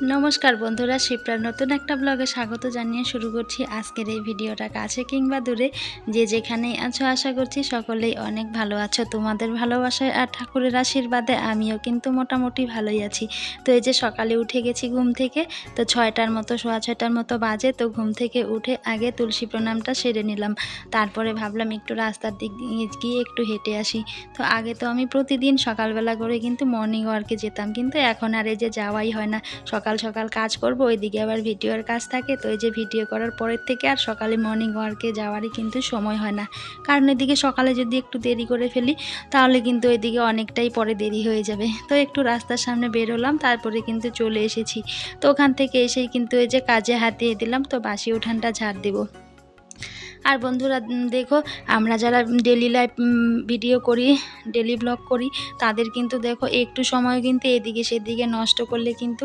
নমস্কার বন্ধুরা, শিপ্রার নতুন একটা ব্লগে স্বাগত জানিয়ে শুরু করছি আজকের এই ভিডিওটা। কাছে কিংবা দূরে যে যেখানেই আছো, আশা করছি সকলেই অনেক ভালো আছো। তোমাদের ভালোবাসায় আর ঠাকুরের আশীর্বাদে আমিও কিন্তু মোটামুটি ভালোই আছি। তো এই যে সকালে উঠে গেছি ঘুম থেকে, তো ছয়টার মতো, সোয়া ছয়টার মতো বাজে, তো ঘুম থেকে উঠে আগে তুলসী প্রণামটা সেরে নিলাম। তারপরে ভাবলাম একটু রাস্তার দিক গিয়ে একটু হেঁটে আসি। তো আগে তো আমি প্রতিদিন সকালবেলা করে কিন্তু মর্নিং ওয়ার্কে যেতাম, কিন্তু এখন আর এই যে যাওয়াই হয় না। সকাল সকাল সকাল কাজ করব, ওইদিকে আবার ভিডিওর কাজ থাকে। তো এই যে ভিডিও করার পরের থেকে আর সকালে মর্নিং ওয়ার্কে যাওয়ারই কিন্তু সময় হয় না। কারণ এদিকে সকালে যদি একটু দেরি করে ফেলি, তাহলে কিন্তু এদিকে অনেকটাই পরে দেরি হয়ে যাবে। তো একটু রাস্তার সামনে বেরোলাম, তারপরে কিন্তু চলে এসেছি। তো ওখান থেকে এসেই কিন্তু এই যে কাজে হাতিয়ে দিলাম, তো বাসি উঠানটা ঝাড় দেবো। আর বন্ধুরা দেখো, আমরা যারা ডেলি লাইফ ভিডিও করি ডেলি ব্লগ করি, তাদের কিন্তু দেখো, একটু সময় কিন্তু এদিকে সেদিকে নষ্ট করলে কিন্তু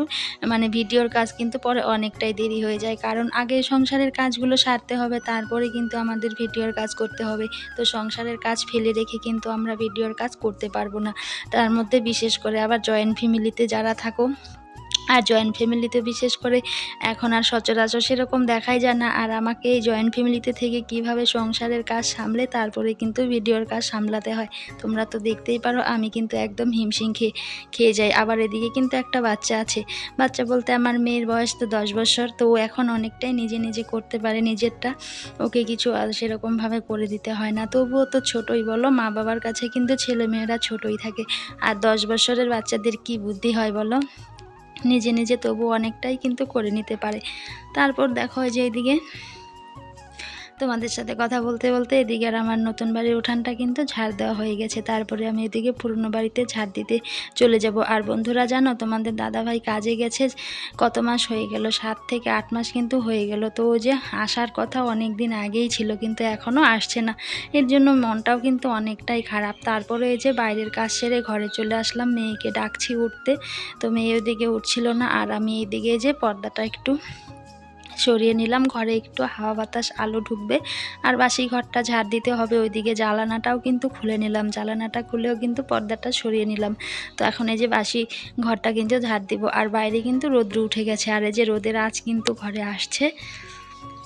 মানে ভিডিওর কাজ কিন্তু পরে অনেকটাই দেরি হয়ে যায়। কারণ আগে সংসারের কাজগুলো সারতে হবে, তারপরে কিন্তু আমাদের ভিডিওর কাজ করতে হবে। তো সংসারের কাজ ফেলে রেখে কিন্তু আমরা ভিডিওর কাজ করতে পারব না। তার মধ্যে বিশেষ করে আবার জয়েন্ট ফ্যামিলিতে যারা থাকো আর জয়েন্ট ফ্যামিলিতে বিশেষ করে এখন আর সচরাচর সেরকম দেখাই যায় না। আর আমাকে এই জয়েন্ট ফ্যামিলিতে থেকে কীভাবে সংসারের কাজ সামলে, তারপরে কিন্তু ভিডিওর কাজ সামলাতে হয়। তোমরা তো দেখতেই পারো, আমি কিন্তু একদম হিমশিম খেয়ে খেয়ে যাই। আবার এদিকে কিন্তু একটা বাচ্চা আছে। বাচ্চা বলতে আমার মেয়ের বয়স তো দশ বছর, তো ও এখন অনেকটাই নিজে নিজে করতে পারে নিজেরটা। ওকে কিছু সেরকমভাবে করে দিতে হয় না। তবুও তো ছোটই, বলো? মা বাবার কাছে কিন্তু ছেলে মেয়েরা ছোটই থাকে। আর দশ বছরের বাচ্চাদের কি বুদ্ধি হয়, বলো? নিজে নিজে তবু অনেকটাই কিন্তু করে নিতে পারে। তারপর দেখো যে এইদিকে তোমাদের সাথে কথা বলতে বলতে এদিকে আর আমার নতুন বাড়ির উঠানটা কিন্তু ঝাড় দেওয়া হয়ে গেছে। তারপরে আমি এদিকে পুরনো বাড়িতে ঝাড় দিতে চলে যাব। আর বন্ধুরা জানো, তোমাদের দাদাভাই কাজে গেছে, কত মাস হয়ে গেল? সাত থেকে আট মাস কিন্তু হয়ে গেল। তো ও যে আসার কথা অনেক দিন আগেই ছিল, কিন্তু এখনও আসছে না। এর জন্য মনটাও কিন্তু অনেকটাই খারাপ। তারপরে এই যে বাইরের কাজ সেরে ঘরে চলে আসলাম। মেয়েকে ডাকছি উঠতে। তো মেয়ে ওদিকে উঠছিল না। আর আমি এইদিকে যে পর্দাটা একটু সরিয়ে নিলাম। ঘরে একটু হাওয়া বাতাস, আলো ঢুকবে। আর বাসি ঘরটা ঝাড় দিতে হবে। ওইদিকে জ্বালানাটাও কিন্তু খুলে নিলাম। জ্বালানাটা খুলেও কিন্তু পর্দাটা সরিয়ে নিলাম। তো এখন এই যে বাসি ঘরটা কিন্তু ঝাড় দিব। আর বাইরে কিন্তু রোদ্র উঠে গেছে। আর এই যে রোদের আজ কিন্তু ঘরে আসছে।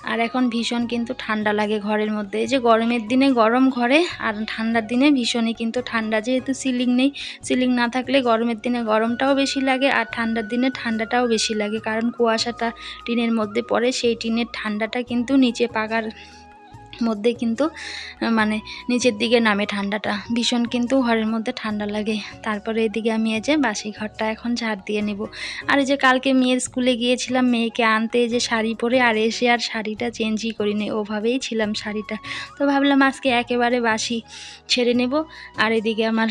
আর এখন ভীষণ কিন্তু ঠান্ডা লাগে ঘরের মধ্যে। এই যে গরমের দিনে গরম ঘরে আর ঠান্ডার দিনে ভীষণই কিন্তু ঠান্ডা। যেহেতু সিলিং নেই, সিলিং না থাকলে গরমের দিনে গরমটাও বেশি লাগে আর ঠান্ডার দিনে ঠান্ডাটাও বেশি লাগে। কারণ কুয়াশাটা টিনের মধ্যে পড়ে, সেই টিনের ঠান্ডাটা কিন্তু নিচে পাকার মধ্যে কিন্তু মানে নিচের দিকে নামে ঠান্ডাটা। ভীষণ কিন্তু ঘরের মধ্যে ঠান্ডা লাগে। তারপরে এদিকে আমি এই যে বাসি ঘরটা এখন ঝাড় দিয়ে নেব। আর এই যে কালকে মেয়ের স্কুলে গিয়েছিলাম, মেয়েকে আনতে যে শাড়ি পরে আর এসে আর শাড়িটা চেঞ্জই করিনি, ওভাবেই ছিলাম শাড়িটা। তো ভাবলাম আজকে একেবারে বাসি ছেড়ে নেব। আর এদিকে আমার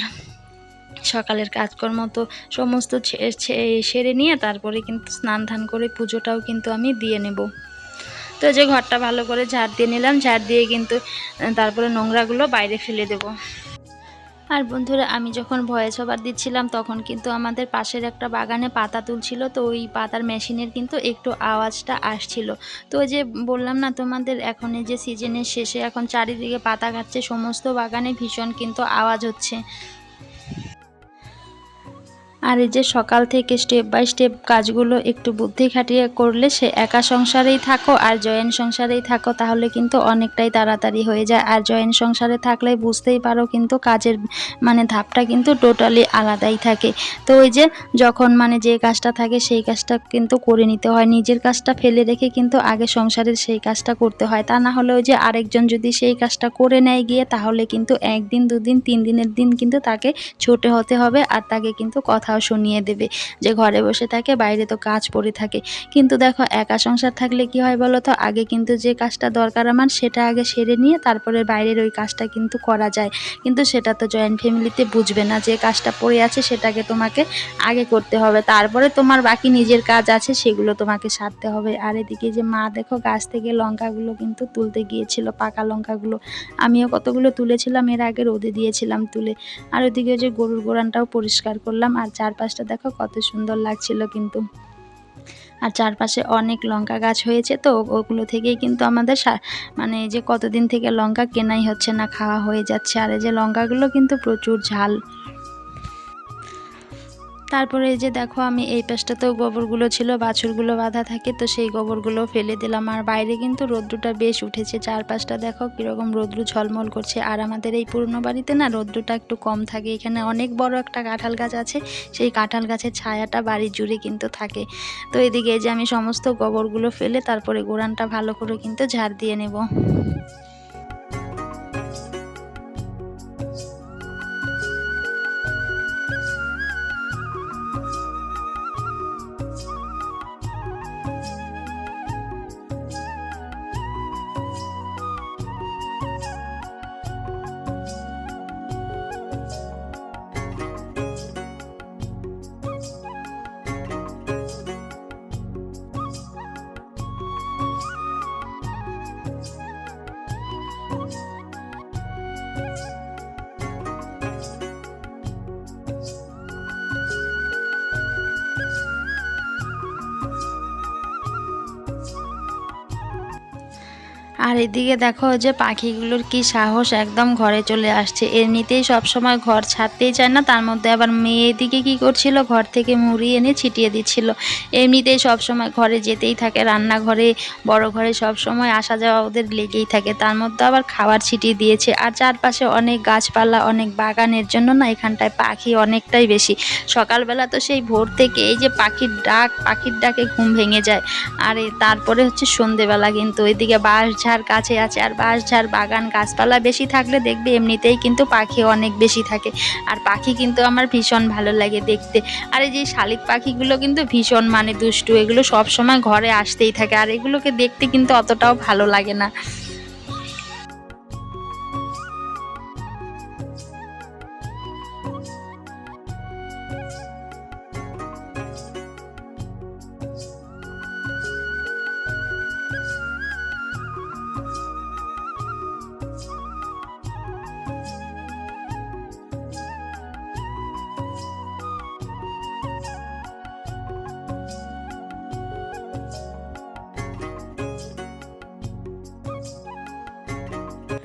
সকালের কাজকর্ম তো সমস্ত সেরে নিয়ে তারপরে কিন্তু স্নান ধান করে পুজোটাও কিন্তু আমি দিয়ে নেব। তো যে ঘরটা ভালো করে ঝাড় দিয়ে নিলাম। ঝাড় দিয়ে কিন্তু তারপরে নোংরাগুলো বাইরে ফেলে দেব। আর বন্ধুরা, আমি যখন ভয়েস ওভার দিচ্ছিলাম, তখন কিন্তু আমাদের পাশের একটা বাগানে পাতা তুলছিল। তো ওই পাতার মেশিনের কিন্তু একটু আওয়াজটা আসছিল। তো যে বললাম না তোমাদের, এখন এই যে সিজনের শেষে এখন চারিদিকে পাতা কাটছে, সমস্ত বাগানে ভীষণ কিন্তু আওয়াজ হচ্ছে। আর এই যে সকাল থেকে স্টেপ বাই স্টেপ কাজগুলো একটু বুদ্ধি খাটিয়ে করলে সে একা সংসারেই থাকো আর জয়েন্ট সংসারেই থাকো, তাহলে কিন্তু অনেকটাই তাড়াতাড়ি হয়ে যায়। আর জয়েন্ট সংসারে থাকলে বুঝতেই পারো কিন্তু কাজের মানে ধাপটা কিন্তু টোটালি আলাদাই থাকে। তো ওই যে যখন মানে যে কাজটা থাকে সেই কাজটা কিন্তু করে নিতে হয়। নিজের কাজটা ফেলে রেখে কিন্তু আগে সংসারের সেই কাজটা করতে হয়। তা না হলে ওই যে আরেকজন যদি সেই কাজটা করে নেয় গিয়ে, তাহলে কিন্তু একদিন, দুদিন, তিন দিনের দিন কিন্তু তাকে ছোটে হতে হবে আর তাকে কিন্তু কথাও শুনিয়ে দেবে যে ঘরে বসে থাকে, বাইরে তো কাজ পড়ে থাকে। কিন্তু দেখো, একা সংসার থাকলে কি হয় বলো তো? আগে কিন্তু যে কাজটা দরকার আমার, সেটা আগে সেরে নিয়ে তারপরে বাইরের ওই কাজটা কিন্তু করা যায়। কিন্তু সেটা তো জয়েন্ট ফ্যামিলিতে বুঝবে না, যে কাজটা পড়ে আছে সেটাকে তোমাকে আগে করতে হবে। তারপরে তোমার বাকি নিজের কাজ আছে, সেগুলো তোমাকে সারতে হবে। আর এদিকে যে মা, দেখো, গাছ থেকে লঙ্কাগুলো কিন্তু তুলতে গিয়েছিল, পাকা লঙ্কাগুলো। আমিও কতগুলো তুলেছিলাম, এর আগে রোদে দিয়েছিলাম তুলে। আর ওদিকে যে গরুর গোড়ানটাও পরিষ্কার করলাম। আর চারপাশটা দেখো কত সুন্দর লাগছিল কিন্তু। আর চারপাশে অনেক লঙ্কা গাছ হয়েছে তো, ওগুলো থেকেই কিন্তু আমাদের মানে যে কতদিন থেকে লঙ্কা কেনাই হচ্ছে না, খাওয়া হয়ে যাচ্ছে। আর এই যে লঙ্কাগুলো কিন্তু প্রচুর ঝাল। তারপরে এই যে দেখো, আমি এই পাশটাতেও গোবরগুলো ছিল, বাছুরগুলো বাঁধা থাকে, তো সেই গোবরগুলো ফেলে দিলাম। আর বাইরে কিন্তু রৌদ্রটা বেশ উঠেছে, চারপাশটা দেখো কীরকম রৌদ্র ঝলমল করছে। আর আমাদের এই পুরনো বাড়িতে না রৌদ্রটা একটু কম থাকে, এখানে অনেক বড় একটা কাঁঠাল গাছ আছে, সেই কাঁঠাল গাছের ছায়াটা বাড়ি জুড়ে কিন্তু থাকে। তো এদিকে যে আমি সমস্ত গোবরগুলো ফেলে তারপরে গোড়ানটা ভালো করে কিন্তু ঝাড় দিয়ে নেব। আর এদিকে দেখো যে পাখিগুলোর কি সাহস একদম ঘরে চলে আসছে। এমনিতেই সবসময় ঘর ছাড়তেই চায় না, তার মধ্যে আবার মেয়ে এদিকে কি করছিল? ঘর থেকে মুড়ি এনে ছিটিয়ে দিচ্ছিল। এমনিতেই সবসময় ঘরে যেতেই থাকে, রান্নাঘরে, বড় ঘরে সব সময় আসা যাওয়া ওদের লেগেই থাকে। তার মধ্যে আবার খাবার ছিটিয়ে দিয়েছে। আর চারপাশে অনেক গাছপালা, অনেক বাগানের জন্য না এখানটায় পাখি অনেকটাই বেশি। সকালবেলা তো সেই ভোর থেকে এই যে পাখির ডাক, পাখির ডাকে ঘুম ভেঙে যায়। আর তারপরে হচ্ছে সন্ধেবেলা কিন্তু, ওইদিকে বাঁশ ঝাড় কাছে আছে আর বাঁশ ঝাড়, বাগান, গাছপালা বেশি থাকলে দেখবে এমনিতেই কিন্তু পাখি অনেক বেশি থাকে। আর পাখি কিন্তু আমার ভীষণ ভালো লাগে দেখতে। আর এই যে শালিক পাখিগুলো কিন্তু ভীষণ মানে দুষ্টু, এগুলো সব সময় ঘরে আসতেই থাকে। আর এগুলোকে দেখতে কিন্তু অতটাও ভালো লাগে না।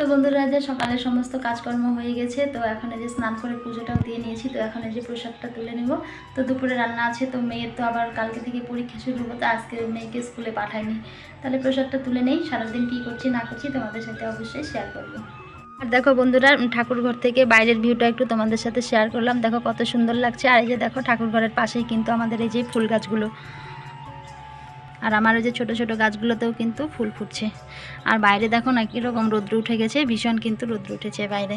তো বন্ধুরা, যে সকালে সমস্ত কাজকর্ম হয়ে গেছে, তো এখন যে স্নান করে পুজোটাও দিয়ে নিয়েছি, তো এখন যে প্রসাদটা তুলে নেব। তো দুপুরে রান্না আছে, তো মেয়ের তো আবার কালকে থেকে পরীক্ষা শুরু হব, তো আজকে মেয়েকে স্কুলে পাঠায়নি তাহলে প্রসাদটা তুলে নেই, সারাদিন কী করছি, না করছি, তোমাদের সাথে অবশ্যই শেয়ার করব। আর দেখো বন্ধুরা ঠাকুর ঘর থেকে বাইরের ভিউটা একটু তোমাদের সাথে শেয়ার করলাম। দেখো কত সুন্দর লাগছে, আর এই যে দেখো ঠাকুর ঘরের পাশেই কিন্তু আমাদের এই যে ফুল গাছগুলো। আর আমার ওই যে ছোটো ছোটো গাছগুলোতেও কিন্তু ফুল ফুটছে। আর বাইরে দেখো না কীরকম রৌদ্র উঠে গেছে, ভীষণ কিন্তু রৌদ্র উঠেছে বাইরে।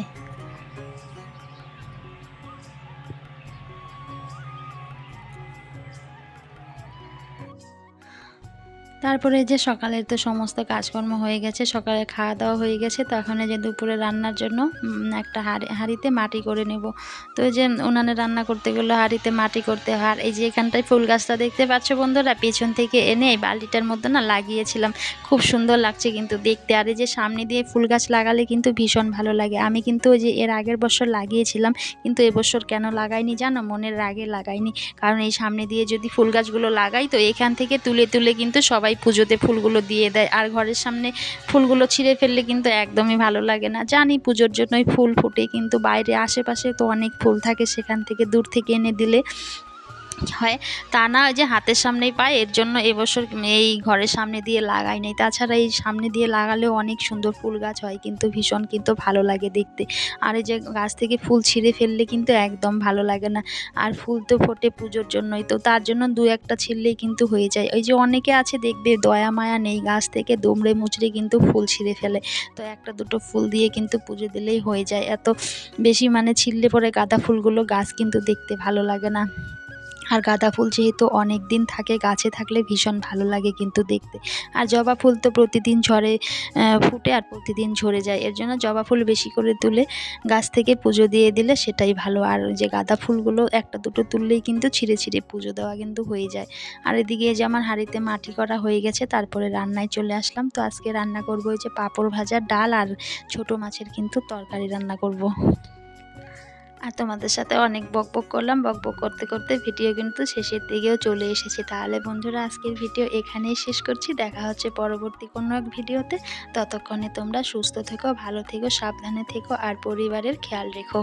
তারপরে যে সকালের তো সমস্ত কাজকর্ম হয়ে গেছে, সকালে খাওয়া দাওয়া হয়ে গেছে, তো এখন যে দুপুরে রান্নার জন্য একটা হাঁড়ি, হাঁড়িতে মাটি করে নেব। তো যে উনানে রান্না করতে গেলে, হাঁড়িতে মাটি করতে হয়। আর এই যে এখানটায় ফুল গাছটা দেখতে পাচ্ছ বন্ধুরা, পেছন থেকে এনে এই বালতিটার মধ্যে না লাগিয়েছিলাম। খুব সুন্দর লাগছে কিন্তু দেখতে। আর এই যে সামনে দিয়ে ফুল গাছ লাগালে কিন্তু ভীষণ ভালো লাগে। আমি কিন্তু ওই যে এর আগের বছর লাগিয়েছিলাম, কিন্তু এবছর কেন লাগাইনি জানো? মনের রাগে লাগাইনি। কারণ এই সামনে দিয়ে যদি ফুল গাছগুলো লাগাই, তো এখান থেকে তুলে তুলে কিন্তু সবাই পুজোতে ফুলগুলো দিয়ে দেয়। আর ঘরের সামনে ফুলগুলো ছিঁড়ে ফেললে কিন্তু একদমই ভালো লাগে না। জানি পুজোর জন্যই ফুল ফুটে, কিন্তু বাইরে আশেপাশে তো অনেক ফুল থাকে, সেখান থেকে দূর থেকে এনে দিলে হয়, তা না যে হাতের সামনেই পায়, এর জন্য এবছর এই ঘরের সামনে দিয়ে লাগাই নাই। তাছাড়া এই সামনে দিয়ে লাগালেও অনেক সুন্দর ফুল গাছ হয়, কিন্তু ভীষণ কিন্তু ভালো লাগে দেখতে। আর এই যে গাছ থেকে ফুল ছিঁড়ে ফেললে কিন্তু একদম ভালো লাগে না, আর ফুল তো ফোটে পুজোর জন্যই। তো তার জন্য দু একটা ছিঁড়লেই কিন্তু হয়ে যায়। ওই যে অনেকে আছে দেখবে, দয়া মায়া নেই, গাছ থেকে দুমড়ে মুচড়ে কিন্তু ফুল ছিঁড়ে ফেলে। তো একটা দুটো ফুল দিয়ে কিন্তু পুজো দিলেই হয়ে যায়। এত বেশি মানে ছিঁড়লে পরে গাঁদা ফুলগুলো গাছ কিন্তু দেখতে ভালো লাগে না। আর গাঁদা ফুল যেহেতু অনেক দিন থাকে, গাছে থাকলে ভীষণ ভালো লাগে কিন্তু দেখতে। আর জবা ফুল তো প্রতিদিন ঝরে ফুটে আর প্রতিদিন ঝরে যায়। এর জন্য জবা ফুল বেশি করে তুলে গাছ থেকে পুজো দিয়ে দিলে সেটাই ভালো। আর যে গাঁদা ফুলগুলো একটা দুটো তুললেই কিন্তু ছিঁড়ে ছিঁড়ে পুজো দেওয়া কিন্তু হয়ে যায়। আর এদিকে যে আমার হাঁড়িতে মাটি করা হয়ে গেছে, তারপরে রান্নায় চলে আসলাম। তো আজকে রান্না করব ওই যে পাঁপড় ভাজা, ডাল আর ছোট মাছের কিন্তু তরকারি রান্না করব। আর তোমাদের সাথে অনেক বক বক করলাম, বক বক করতে করতে ভিডিও কিন্তু শেষের দিকেও চলে এসেছে। তাহলে বন্ধুরা, আজকের ভিডিও এখানেই শেষ করছি। দেখা হচ্ছে পরবর্তী কোনো এক ভিডিওতে। ততক্ষণে তোমরা সুস্থ থেকো, ভালো থেকো, সাবধানে থেকো, আর পরিবারের খেয়াল রেখো।